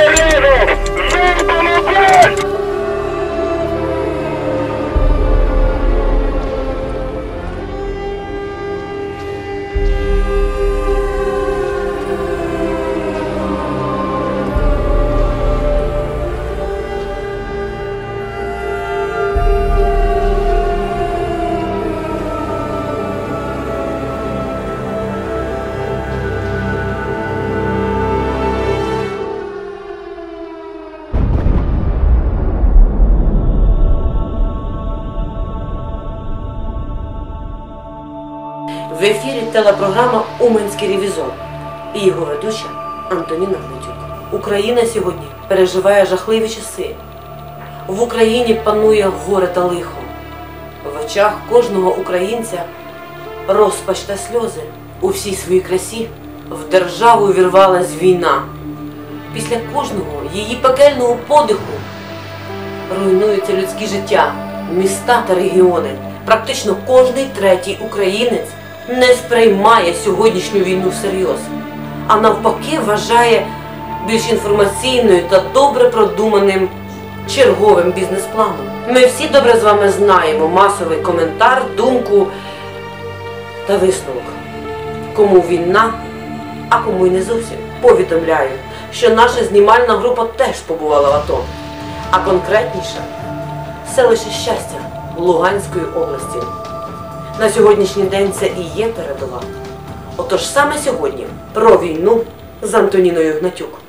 Guerrero. Телепрограма Уманський ревізор і його ведуча Антоніна Гнатюк. Україна сьогодні переживає жахливі часи. В Україні панує горе та лихо. В очах кожного українця розпач та сльози у всій своїй красі в державу вірвалась війна. Після кожного її пекельного подиху руйнуються людські життя, міста та регіони. Практично кожний третій українець не сприймає сьогоднішню війну всерйоз, а навпаки вважає більш інформаційною та добре продуманим черговим бізнес-планом. Ми всі добре з вами знаємо масовий коментар, думку та висновок. Кому війна, а кому й не зовсім. Повідомляю, що наша знімальна група теж побувала в АТО, а конкретніше селище щастя Луганської області. На сьогоднішній день це і є передова. Отож саме сьогодні про війну з Антоніною Гнатюк.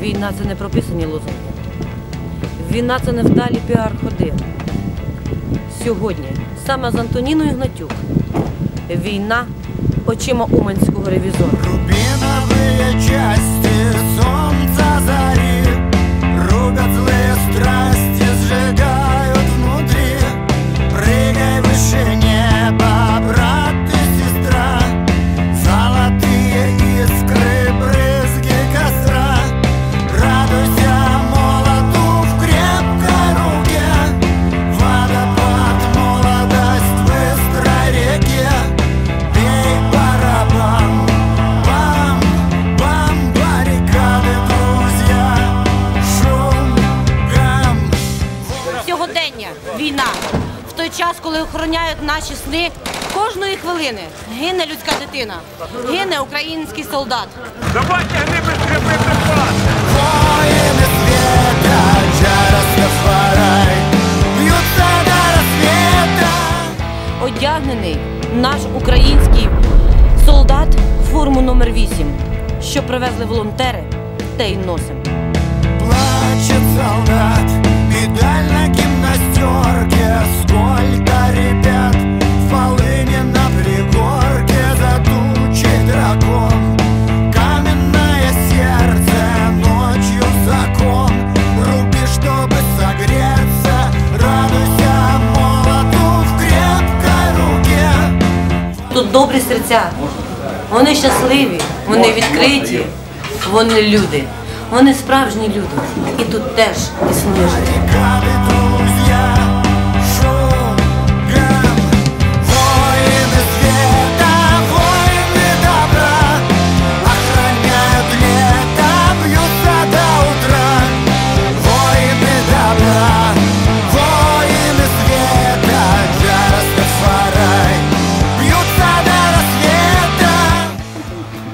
Війна це не прописані лозунги. Війна це не вдалі піар-ходи. Сьогодні саме з Антоніною Гнатюк. Війна очима Уманського ревізора. Рубиновые части солнца зари Рубят злые страсти, охороняють наші сни, кожної хвилини гине людська дитина, гине український солдат. Давайте гниби припаси! Воины света, Джарос Фарай Бьются до рассвета Одягнений наш український солдат в форму номер 8 що привезли волонтери, те й носим. Плачет солдат, медаль на гимнастерке Сколько ребят в полыне на пригорке За тучей дракон. Каменное сердце, ночью закон. Руби, чтобы согреться Радуйся молоту в крепкой руке. Тут добрі серця, вони щасливі, вони відкриті, вони люди, вони справжні люди. І тут теж існує життя.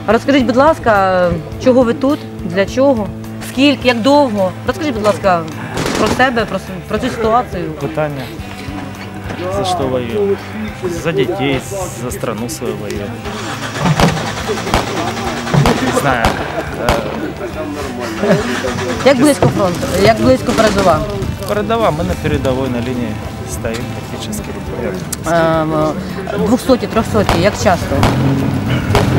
Розкажіть, будь ласка, чого ви тут, для чого, скільки, як довго? Розкажіть, будь ласка, про себе, про, про цю ситуацію. Питання. За що воює? За дітей, за страну свою воює. Не знаю. Як близько фронт, як близько передова? Передова, ми на передовій на лінії стоїмо практично. Ем, 200, 300, як часто?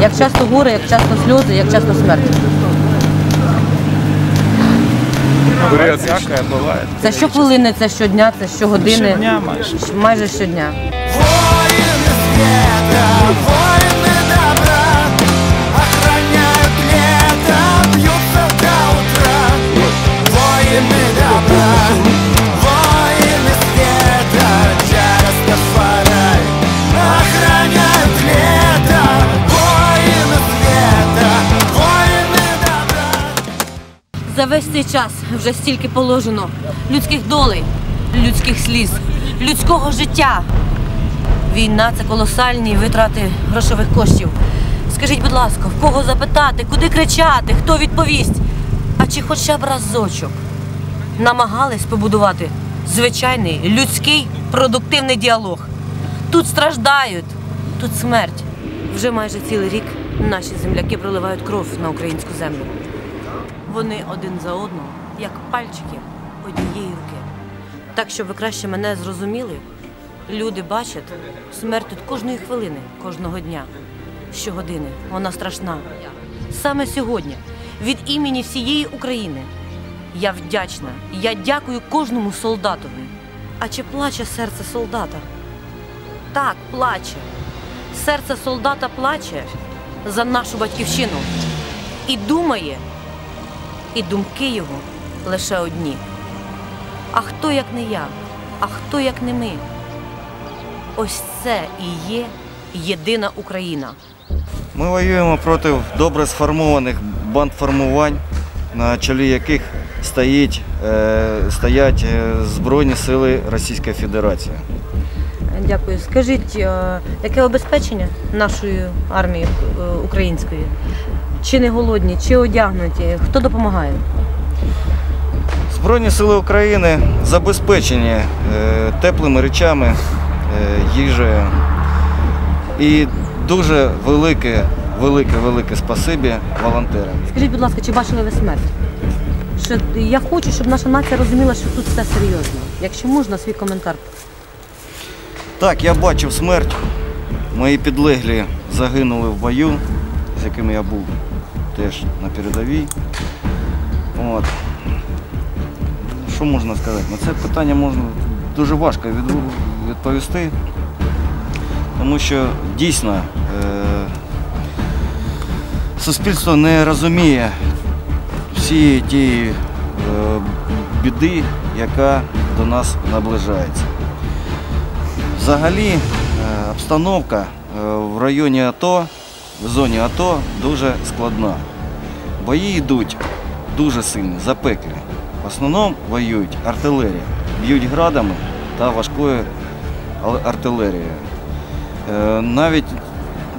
Як часто горе, як часто сльози, як часто смерть? Буває всяке, буває. Це щохвилини, це щодня, це щогодини? Щодня майже. Майже щодня. Воины света, воины добра Охраняют лето, бьются до утра Воины добра, За весь цей час вже стільки положено людських долей, людських сліз, людського життя. Війна це колосальні витрати грошових коштів. Скажіть, будь ласка, в кого запитати, куди кричати, хто відповість? А чи хоча б разочок намагались побудувати звичайний людський продуктивний діалог? Тут страждають, тут смерть. Вже майже цілий рік наші земляки проливають кров на українську землю. Вони один за одного, як пальчики однієї руки. Так, щоб ви краще мене зрозуміли, люди бачать смерть тут кожної хвилини, кожного дня, щогодини. Вона страшна. Саме сьогодні, від імені всієї України, я вдячна. Я дякую кожному солдатові. А чи плаче серце солдата? Так, плаче. Серце солдата плаче за нашу батьківщину і думає, і думки його лише одні. А хто як не я? А хто як не ми? Ось це і є єдина Україна. Ми воюємо проти добре сформованих бандформувань, на чолі яких стоїть, е, стоять е, Збройні сили Російської Федерації. Дякую. Скажіть, е, яке обезпечення нашої армії е, української? Чи не голодні, чи одягнуті? Хто допомагає? Збройні сили України забезпечені е, теплими речами, е, їжею. І дуже велике, велике, велике спасибі волонтерам. Скажіть, будь ласка, чи бачили ви смерть? Що я хочу, щоб наша нація розуміла, що тут все серйозно. Якщо можна, свій коментар. Так, я бачив смерть. Мої підлеглі загинули в бою, з якими я був теж на передовій. От. Що можна сказати? На це питання можна дуже важко відповісти, тому що дійсно е- суспільство не розуміє всі ті е- біди, яка до нас наближається. Взагалі е, обстановка е, в районі АТО, в зоні АТО дуже складна. Бої йдуть дуже сильні, запеклі. В основному воюють артилерія, б'ють градами та важкою артилерією. Е, Навіть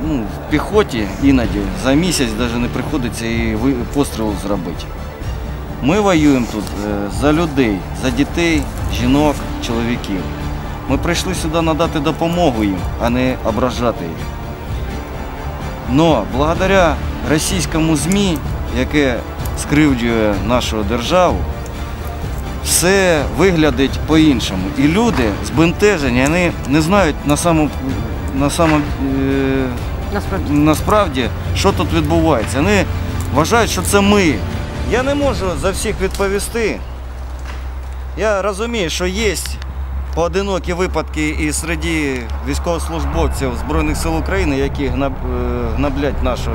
ну, в піхоті іноді за місяць навіть не приходиться і ви- постріл зробити. Ми воюємо тут е, за людей, за дітей, жінок, чоловіків. Ми прийшли сюди надати допомогу їм, а не ображати їх. Но благодаря російському ЗМІ, яке скривджує нашу державу, все виглядить по-іншому. І люди збентежені, вони не знають на самому, на самому, е, Насправді. насправді, що тут відбувається. Вони вважають, що це ми. Я не можу за всіх відповісти. Я розумію, що є поодинокі випадки і серед військовослужбовців Збройних сил України, які е, гнаблять нашу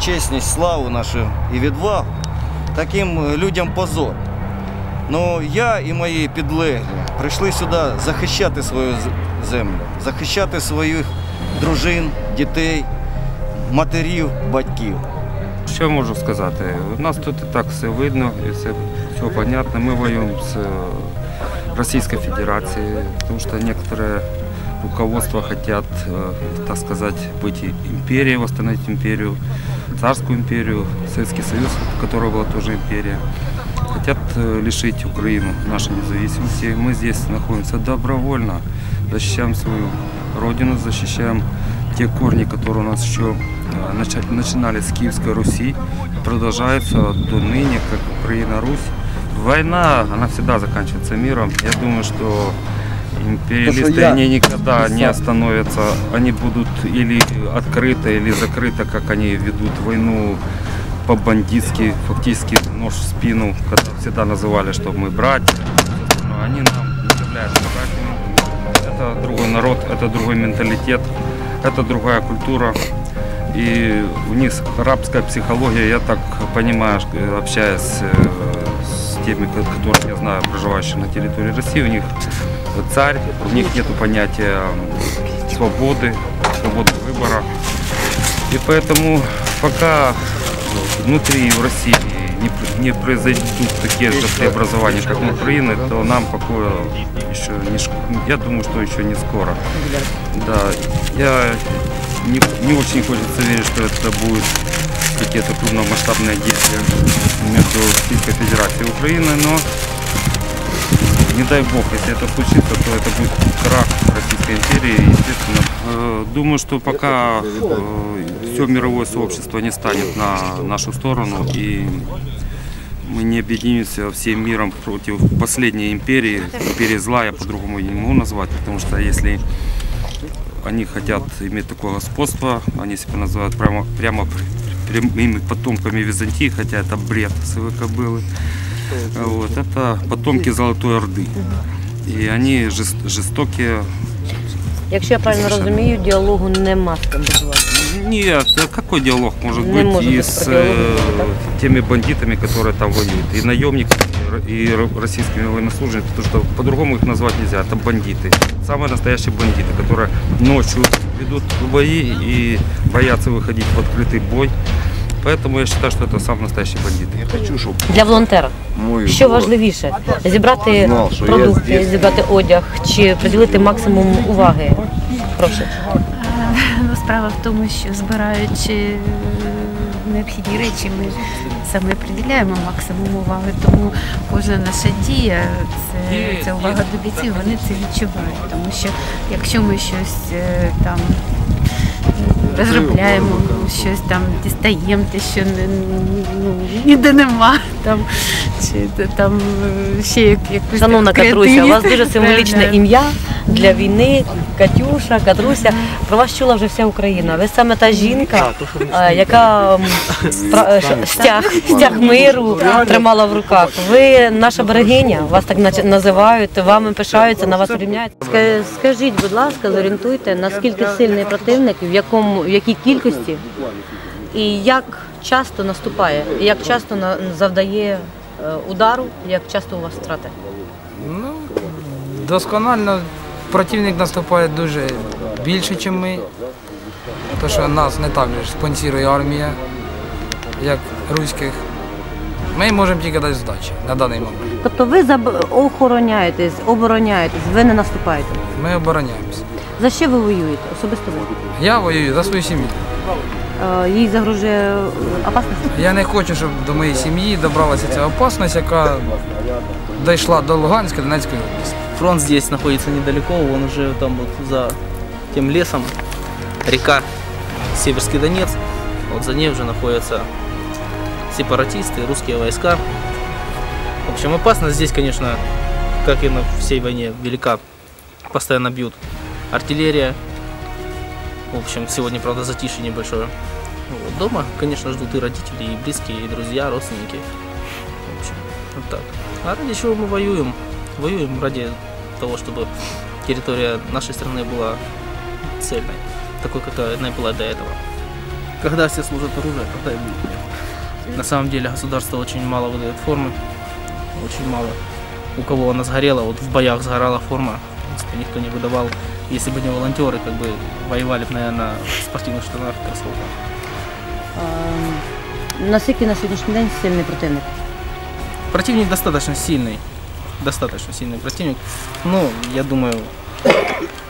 чесність, славу нашу і відвагу. Таким е, людям позор. Ну я і мої підлеглі прийшли сюди захищати свою землю, захищати своїх дружин, дітей, матерів, батьків. Що можу сказати? У нас тут і так все видно, і все, все понятно. Ми воюємо з е, Російською Федерацією, тому що некоторые руководство хотят, э, так сказать, быть и империей, восстановить империю, царскую империю, Советский Союз, которая была тоже империя. Хотят э, лишить Украину нашей независимости. Мы здесь находимся добровольно, защищаем свою родину, защищаем те корни, которые у нас еще э, нача- начинались с Киевской Руси, продолжаются до ныне, как Украина-Русь. Война, она всегда заканчивается миром. Я думаю, что империалисты, они никогда не остановятся. Они будут или открыто, или закрыто, как они ведут войну по-бандитски, фактически нож в спину, когда всегда называли, что мы братья. Но они нам не являются братьями. Это другой народ, это другой менталитет, это другая культура. И у них арабская психология, я так понимаю, общаясь э, теми, ко- которых я знаю, проживающие на территории России, у них царь, у них нет понятия свободы, свободы выбора. И поэтому пока внутри в России не, не произойдут такие же преобразования, как на Украине, то нам покоя еще не я думаю, что еще не скоро. Да, я не, не очень хочется верить, что это будет какие-то крупномасштабные действия между Российской Федерацией и Украиной, но не дай бог, если это случится, то это будет крах Российской империи, естественно. Э, Думаю, что пока все мировое сообщество не станет на нашу сторону и мы не объединимся всем миром против последней империи, империи зла, я по-другому не могу назвать, потому что если они хотят иметь такое господство, они себя называют прямо, прямо прямыми потомками Византии, хотя это бред сывой кобылы. Вот, это потомки Золотой Орды. И они жест- жестокие. Якщо я правильно розумію, діалогу нема з ким будувати. Нет, а какой диалог может Не быть может и быть с про диалог, э, теми бандитами, которые там воюют, и наемниками, и р- российскими военнослужащими, потому что по-другому их назвать нельзя, это бандиты. Самые настоящие бандиты, которые ночью ведут бои и боятся выходить в открытый бой. Поэтому я считаю, что это самые настоящие бандиты. Для волонтера. Що важливіше? Зібрати продукти, зібрати одяг чи приділити максимум уваги? Прошу. Ну, справа в тому, що збираючи е, необхідні речі, ми саме приділяємо максимум уваги. Тому кожна наша дія це, це увага до бійців, вони це відчувають. Тому що якщо ми щось е, там розробляємо, щось там дістаємо, те, що не, ну, ніде нема, там, чи там е, ще як, якусь Шановна Катруся, у вас дуже символічне ім'я для війни. Катюша, Катруся. Про вас чула вже вся Україна. Ви саме та жінка, е, яка е, стяг, стяг миру тримала в руках. Ви наша берегиня, вас так називають, вами пишаються, на вас рівняють. Ска- Скажіть, будь ласка, зорієнтуйте, наскільки сильний противник, в якому в якій кількості і як часто наступає, і як часто завдає е, удару, як часто у вас втрати? Ну, досконально противник наступає дуже більше, ніж ми. Тому що нас не так же ж армія, як руських. Ми можемо тільки дати здачі на даний момент. Тобто ви охороняєтесь, обороняєтесь, ви не наступаєте. Ми обороняємося. За що ви воюєте? Особисто ви? Я воюю за свою сім'ю. Е, Їй загрожує е, опасність? Я не хочу, щоб до моєї сім'ї добралася ця опасність, яка дійшла до Луганська, Донецької області. Фронт здесь находится недалеко, он уже там вот за тем лесом, река Северский Донец, вот за ней уже находятся сепаратисты, русские войска. В общем, опасность здесь, конечно, как и на всей войне, велика. Постоянно бьют артиллерия. в общем, сегодня, правда, затишье небольшое. Вот. Дома, конечно, ждут и родители, и близкие, и друзья, родственники. В общем, вот так. А ради чего мы воюем? Воюем ради того, чтобы территория нашей страны была цельной, такой, какая она была до этого. Когда все служат оружие, тогда и будет. На самом деле государство очень мало выдает формы, очень мало. У кого она сгорела, вот в боях сгорала форма, в принципе, никто не выдавал. Если бы не волонтеры, как бы воевали бы, наверное, в спортивных штанах, кроссовках. Е, Наскільки на сьогоднішній день сильний противник? Противник достаточно сильный, достаточно сильный противник. Ну, я думаю,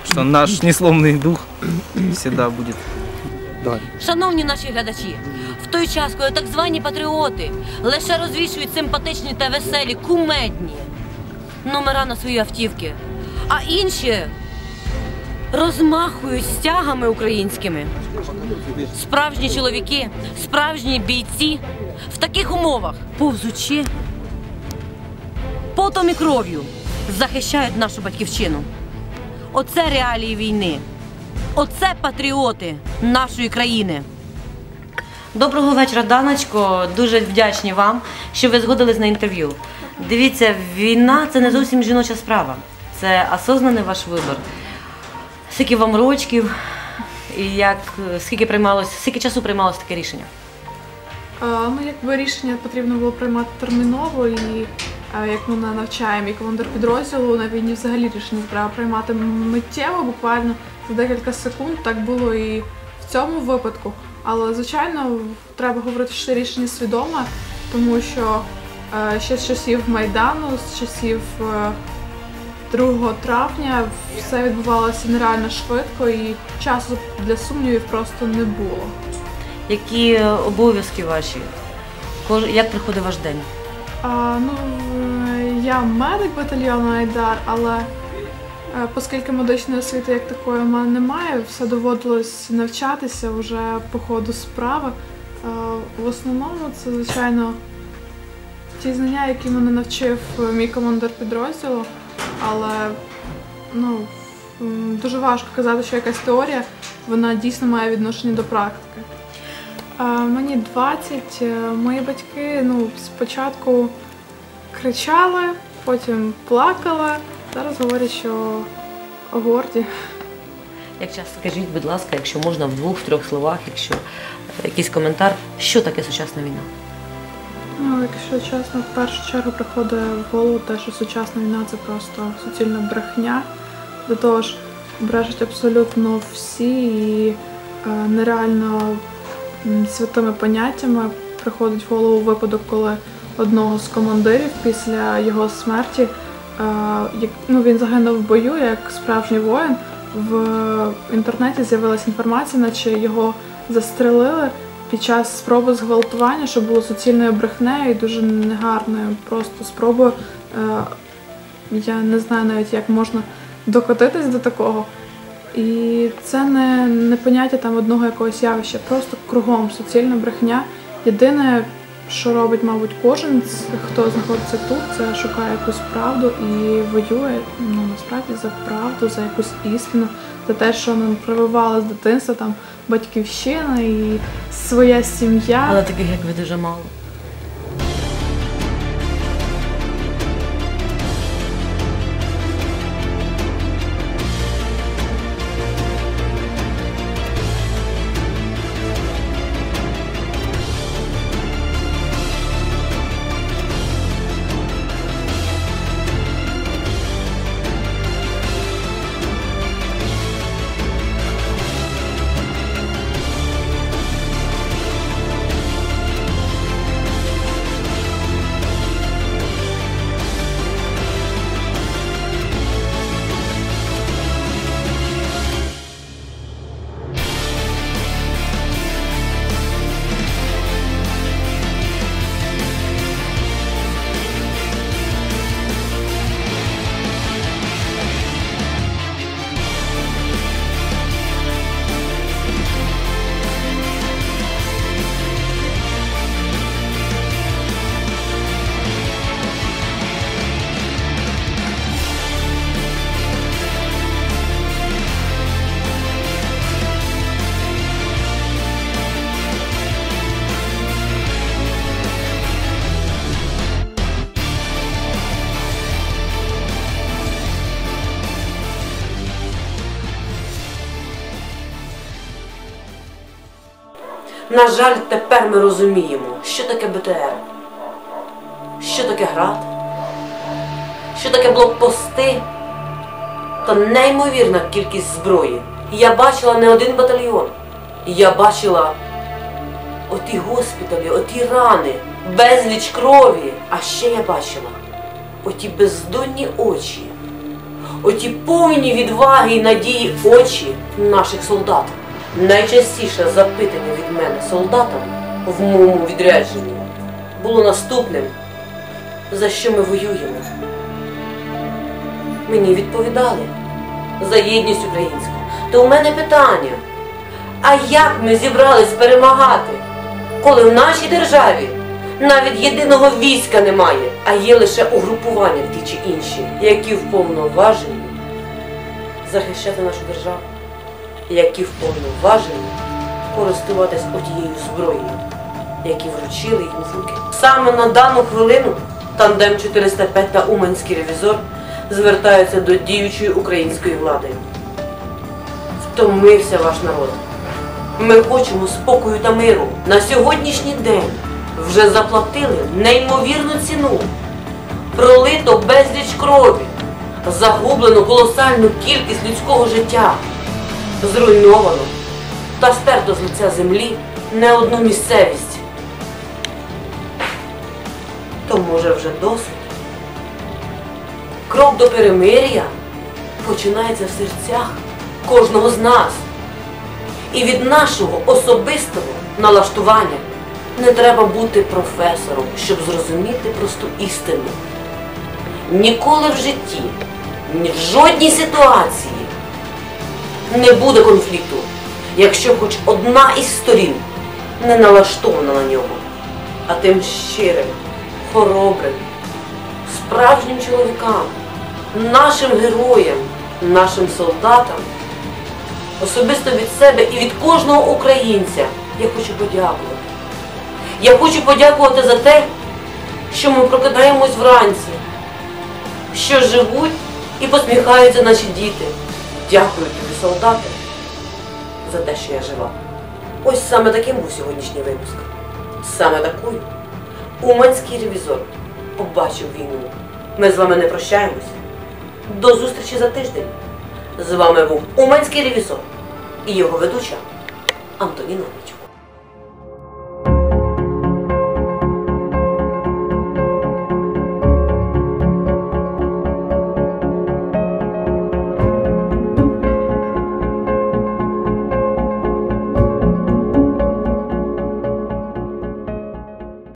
что наш несломный дух всегда будет Шановні наші глядачі, в той час, коли так звані патріоти лише розвішують симпатичні та веселі, кумедні номера на свої автівки, а інші розмахують стягами українськими. Справжні чоловіки, справжні бійці в таких умовах, повзучи потом і кров'ю, захищають нашу батьківщину. Оце реалії війни. Оце патріоти нашої країни. Доброго вечора, Даночко. Дуже вдячні вам, що ви згодились на інтерв'ю. Дивіться, війна це не зовсім жіноча справа. Це осознаний ваш вибір. Скільки вам рочків, і як скільки приймалось, скільки часу приймалось таке рішення? Е, Ну, якби рішення потрібно було приймати терміново, і е, як ми навчаємо, і командир підрозділу на війні взагалі рішення треба приймати миттєво, буквально за декілька секунд. Так було і в цьому випадку. Але звичайно треба говорити, що рішення свідоме, тому що е, ще з часів Майдану, з часів е, 2 травня все відбувалося нереально швидко і часу для сумнівів просто не було. Які обов'язки ваші? Як приходить ваш день? А, ну, я медик батальйону Айдар, але е, оскільки медичної освіти як такої в мене немає, все доводилось навчатися вже по ходу справи. Е, В основному це, звичайно, ті знання, які мене навчив е, мій командир підрозділу, але ну, дуже важко казати, що якась теорія вона дійсно має відношення до практики. Мені 20, е, мої батьки ну, спочатку кричали, потім плакали. Зараз говорять, що горді. Як часто скажіть, будь ласка, якщо можна в двох-трьох словах, якщо е, якийсь коментар, що таке сучасна війна? Якщо чесно, в першу чергу приходить в голову те, що сучасна війна це просто суцільна брехня. До того ж, брешуть абсолютно всі і е, нереально святими поняттями приходить в голову випадок, коли одного з командирів після його смерті, е, ну, він загинув в бою як справжній воїн. В інтернеті з'явилася інформація, наче його застрелили під час спроби зґвалтування, що було суцільною брехнею і дуже негарною просто спробою. Е, я не знаю навіть, як можна докотитись до такого. І це не, не поняття там одного якогось явища, просто кругом суцільна брехня. Єдине, що робить, мабуть, кожен, хто знаходиться тут, це шукає якусь правду і воює ну, насправді за правду, за якусь істину, за те, що нам прививали з дитинства, там батьківщина і своя сім'я. Але таких, як ви, дуже мало. На жаль, тепер ми розуміємо, що таке БТР, що таке град, що таке блокпости та неймовірна кількість зброї. Я бачила не один батальйон. Я бачила оті госпіталі, оті рани, безліч крові. А ще я бачила оті бездонні очі, оті повні відваги і надії очі наших солдат. Найчастіше запитання від мене солдатам в моєму відрядженні було наступним: за що ми воюємо? Мені відповідали за єдність українську. То у мене питання: а як ми зібрались перемагати, коли в нашій державі навіть єдиного війська немає, а є лише угрупування ті чи інші, які вповноважені захищати нашу державу? Які вповноважені користуватись отією зброєю, які вручили їм руки. Саме на дану хвилину тандем 405 та Уманський ревізор звертаються до діючої української влади. Втомився ваш народ. Ми хочемо спокою та миру. На сьогоднішній день вже заплатили неймовірну ціну. Пролито безліч крові, загублено колосальну кількість людського життя зруйновано та стерто з лиця землі не одну місцевість. то може вже досить. Крок до перемир'я починається в серцях кожного з нас. І від нашого особистого налаштування не треба бути професором, щоб зрозуміти просту істину. Ніколи в житті, ні в жодній ситуації не буде конфлікту, якщо хоч одна із сторін не налаштована на нього, а тим щирим, хоробрим, справжнім чоловікам, нашим героям, нашим солдатам, особисто від себе і від кожного українця я хочу подякувати. Я хочу подякувати за те, що ми прокидаємось вранці, що живуть і посміхаються наші діти. Дякую тобі, солдати, за те, що я жива. Ось саме таким був сьогоднішній випуск. Саме такою Уманський ревізор побачив війну. Ми з вами не прощаємося. До зустрічі за тиждень. З вами був Уманський ревізор і його ведуча Антоніна Митюк.